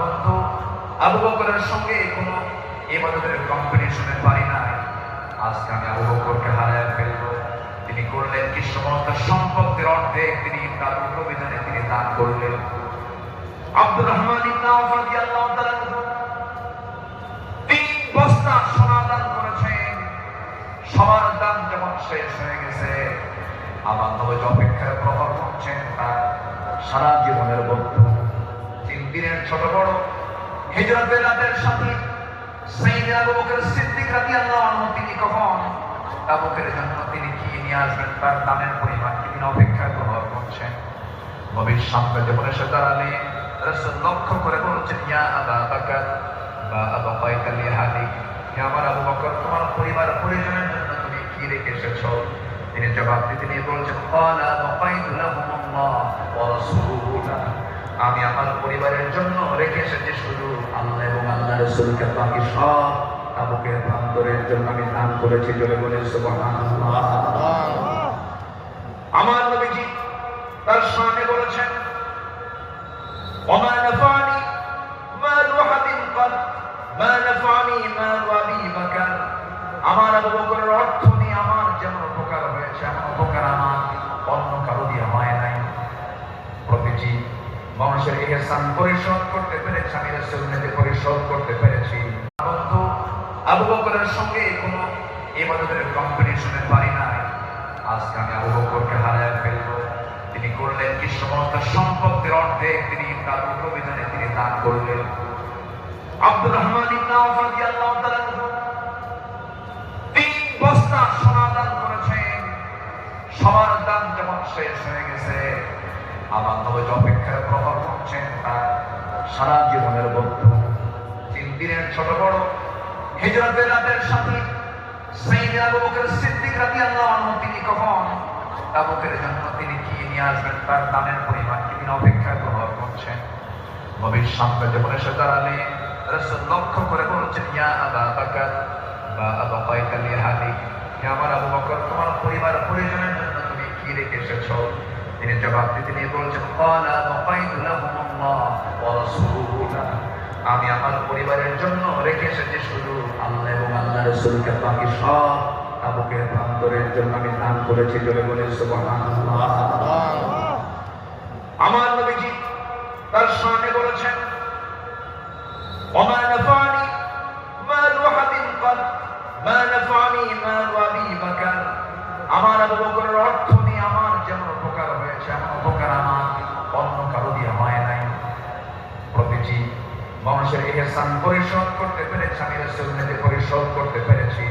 বন্ধু আবু বকরের সঙ্গে কোনো ইবাদতের কম্পিটিশনে পারি নাই। আজকে আমি আবু বকরকে হারায় ফেলব। তিনি করলেন কি সমস্ত সম্পত্তির অর্ধেক তিনি তার উপবিধানে তিনি দান করলেন। আব্দুর রহমান ইবনে আওফ রাদিয়াল্লাহু তাআলা তিন বস্তা সোনা দান করেছেন। সবার দান যেমন শেষ গেছে আমার নবজ অপেক্ষায় প্রহর করছেন তার সারা জীবনের বন্ধু। ছোট বড়। হিজরতের রাতের আবু বকর সিদ্দিক রাদিয়াল্লাহু আনহু, তিনি কখন তাবুকের জন্য তিনি কি নিয়ে আসবেন তার পরিমাণ তিনি প্রহর করছেন? নবীর সামনে যখন এসে দাঁড়ালে লক্ষ্য করে বলছেন, ইয়া আবা বকর বা আবা আমার আবু বকর, তোমার পরিবার পরিজনের জন্য তুমি কি রেখে তিনি জবাব বলছেন ওয়া রাসূলুহু আমি আমার পরিবারের জন্য রেখে এসেছি শুধু আল্লাহ এবং আল্লাহ রসুলকে বাকি সব তাবুকের প্রান্তরের জন্য আমি দান করেছি জোরে বলে সুবহানাল্লাহ আমার নবীজি তার সামনে বলেছেন وما نفعني مال أحد قط ما نفعني مال أبي بكر আমার আবু বকরের অর্থ নিয়ে আমার যেমন উপকার হয়েছে এমন উপকার আমার অন্য কারো দিয়ে হয় নাই প্রতিটি মানুষের ইহসান পরিশোধ করতে পেরেছি, আমি রাসূল নবী পরিশোধ করতে পেরেছি। বন্ধু আবু বকরের সঙ্গে কোনো ইবাদতের কম্পিটিশনে পারি নাই। আজকে আমি আবু বকরকে হারায় ফেলব। তিনি করলেন কি সমস্ত সম্পত্তির অর্ধেক তিনি তার উপবিধানে তিনি দান করলেন। আব্দুর রহমান ইবনে আওফ রাদিয়াল্লাহু তাআলা তিন বস্তা সোনা করেছেন। সবার দান শেষ হয়ে গেছে আমার নবজ অপেক্ষায় প্রভাব করছেন তার সারা জীবনের বন্ধু। তিন দিনের ছোট বড় হিজরতের রাতের সাথে তিনি কখন তিনি কি নিয়ে আসবেন তার দানের পরিমাণ তিনি লক্ষ্য করে বা আমার তোমার পরিবার পরিজনের জন্য তুমি কি রেখে এসেছ? তিনি জবাব দিতে নিয়ে বলছেন ক্বালা বাকাইতু লাহুমুল্লাহ ওয়া রাসূলুহু আমি আমার পরিবারের জন্য রেখে এসেছি শুধু আল্লাহ এবং আল্লাহ রসুলকে বাকি সব তাবুকের প্রান্তরের জন্য আমি দান করেছি জোরে বলে সুবহানাল্লাহ আমার নবীজি তার সামনে বলেছেন وما نفعني مال أحد قط ما نفعني مال أبي بكر আমার আবু বকরের অর্থ পেরেছি মানুষের এহসান পরিশোধ করতে পেরেছি আমি রসুলকে পরিশোধ করতে পেরেছি।